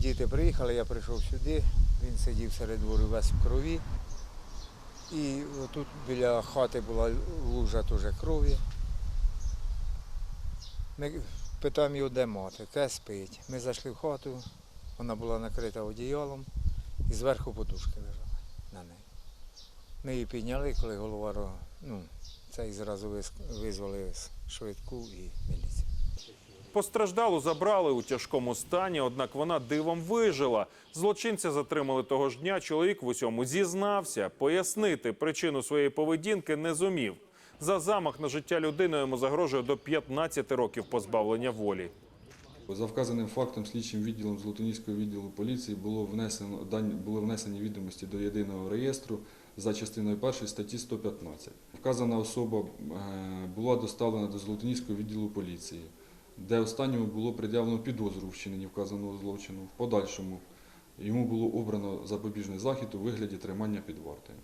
діти приїхали, я прийшов сюди, він сидів серед двору весь в крові. І тут біля хати була лужа теж крові. Ми питаємо його, де мати, те спить. Ми зайшли в хату, вона була накрита одіялом і зверху подушки лежали на неї. Ми її підняли, коли голова ну, цей зразу визвали швидку і міліцію. Постраждалу забрали у тяжкому стані, однак вона дивом вижила. Злочинця затримали того ж дня. Чоловік в усьому зізнався. Пояснити причину своєї поведінки не зумів. За замах на життя людини йому загрожує до 15 років позбавлення волі. За вказаним фактом слідчим відділом Золотоніського відділу поліції було внесено дані були внесені відомості до єдиного реєстру за частиною 1 статті 115. Вказана особа е, була доставлена до Золотоніського відділу поліції, де останньому було пред'явлено підозру в вчиненні вказаного злочину. В подальшому йому було обрано запобіжний захід у вигляді тримання під вартою.